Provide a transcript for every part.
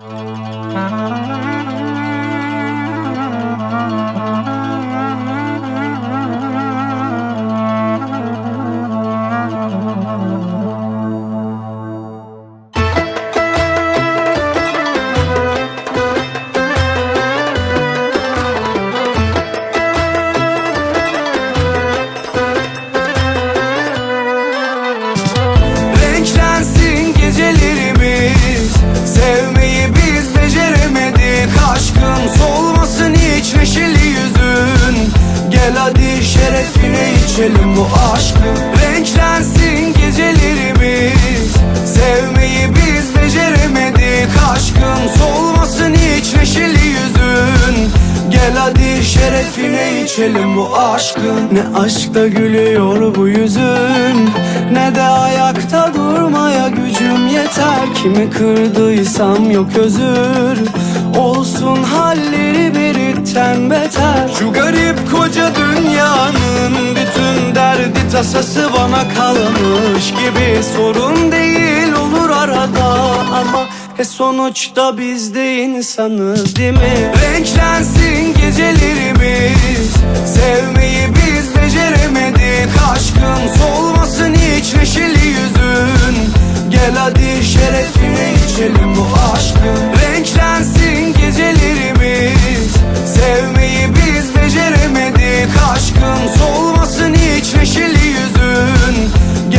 Renklensin aşkı Renklensin gecelerimiz. Sevmeyi biz beceremedik. Aşkın solmasın hiç neşeli yüzün. Gel hadi şerefine içelim bu aşkın. Ne aşkta gülüyor bu yüzün. Ne de ayakta durmaya gücüm yeter. Kimi kırdıysam yok özür. Olsun tasası bana kalmış gibi Sorun değil olur arada ama e sonuçta biz de insanız değil mi? Renklensin gecelerimiz Sevmeyi biz beceremedik. Aşkın solmasın hiç neşeli yüzün. Gel hadi şerefine içelim bu aşkın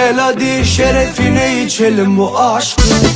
Gel hadi şerefine içelim bu aşkın